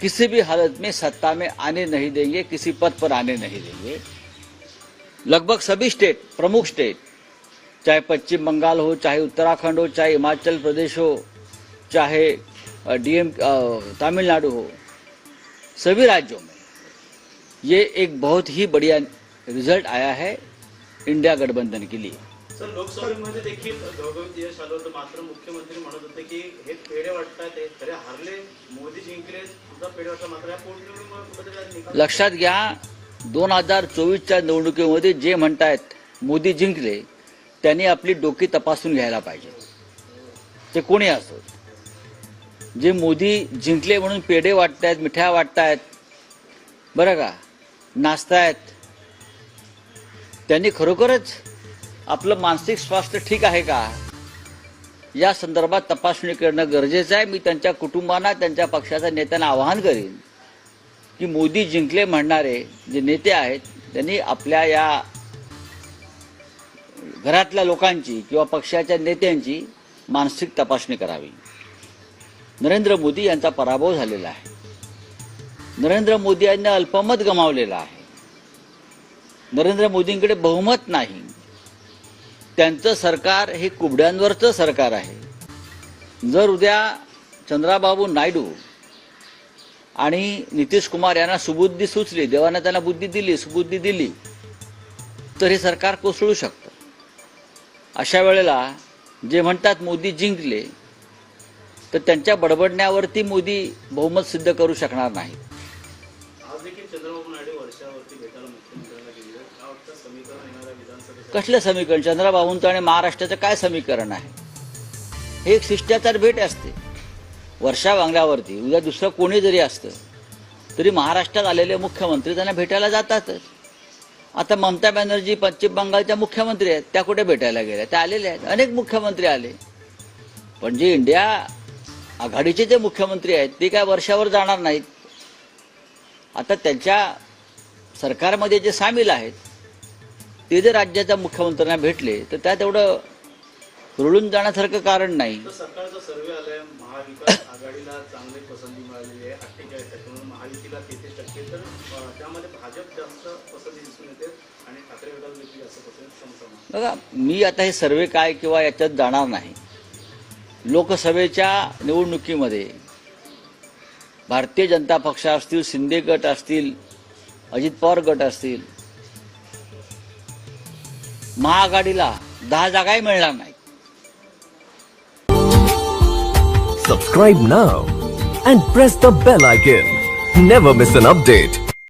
किसी भी हालत में सत्ता में आने नहीं देंगे, किसी पद पर आने नहीं देंगे। लगभग सभी स्टेट, प्रमुख स्टेट, चाहे पश्चिम बंगाल हो, चाहे उत्तराखंड हो, चाहे हिमाचल प्रदेश हो, चाहे डीएम तमिलनाडु हो, सभी राज्यों में ये एक बहुत ही बढ़िया रिज़ल्ट आया है इंडिया गठबंधन के लिए। सर आलं होतं, मात्र मुख्यमंत्री होते हारले मोदी जिंकले लक्षात घ्या दोन हजार चोवीसच्या निवडणुकीमध्ये जे म्हणतायत मोदी जिंकले त्यांनी आपली डोकी तपासून घ्यायला पाहिजे. ते कोणी असो. जे मोदी जिंकले म्हणून पेढे वाटतायत मिठ्या वाटतायत बरं का नाचतायत त्यांनी खरोखरच आपलं मानसिक स्वास्थ्य ठीक आहे का? या संदर्भात तपासणी करणं गरजेचं आहे. मी त्यांच्या कुटुंबांना त्यांच्या पक्षाच्या नेत्यांना आवाहन करीन की मोदी जिंकले म्हणणारे जे नेते आहेत त्यांनी आपल्या या घरातल्या लोकांची किंवा पक्षाच्या नेत्यांची मानसिक तपासणी करावी. नरेंद्र मोदी यांचा पराभव झालेला आहे. नरेंद्र मोदी यांनी अल्पमत गमावलेलं आहे. नरेंद्र मोदींकडे बहुमत नाही. त्यांचं सरकार हे कुबड्यांवरचं सरकार आहे. जर उद्या चंद्राबाबू नायडू आणि नितीश कुमार यांना सुबुद्धी सुचली देवाने त्यांना बुद्धी दिली सुबुद्धी दिली तर हे सरकार कोसळू शकतं. अशा वेळेला जे म्हणतात मोदी जिंकले तर त्यांच्या बडबडण्यावरती मोदी बहुमत सिद्ध करू शकणार नाही कसलं समीकरण? चंद्रबाबूंचं आणि महाराष्ट्राचं काय समीकरण आहे? हे एक शिष्टाचार भेट असते. वर्षा वांगल्यावरती उद्या दुसरं कोणी जरी असतं तरी महाराष्ट्रात आलेले मुख्यमंत्री त्यांना भेटायला जातातच. आता ममता बॅनर्जी पश्चिम बंगालच्या मुख्यमंत्री आहेत त्या कुठे भेटायला गेल्या? त्या आलेल्या आहेत. अनेक मुख्यमंत्री आले. पण जे इंडिया आघाडीचे जे मुख्यमंत्री आहेत ते काय वर्षावर जाणार नाहीत? आता त्यांच्या सरकारमध्ये जे सामील आहेत ते जर राज्याच्या मुख्यमंत्र्यांना भेटले तर त्यात एवढं रुळून जाण्यासारखं कारण नाही. तर सरकारचा सर्वे आलाय महाविकास आघाडीला चांगली पसंती मिळालेली आहे अठ्ठेचाळीस टक्के म्हणून महायुतीला तेहतीस टक्के तर अं, त्यामध्ये भाजप जास्त पसंती दिसून येते आणि ठाकरे गटाला देखील जास्त पसंती समसमा बघा मी आता हे सर्वे काय किंवा याच्यात जाणार नाही. लोकसभेच्या निवडणुकीमध्ये भारतीय जनता पक्ष असतील शिंदे गट असतील अजित पवार गट असतील महाआघाडीला दहा जागाही मिळणार नाही subscribe now and press the bell icon never miss an update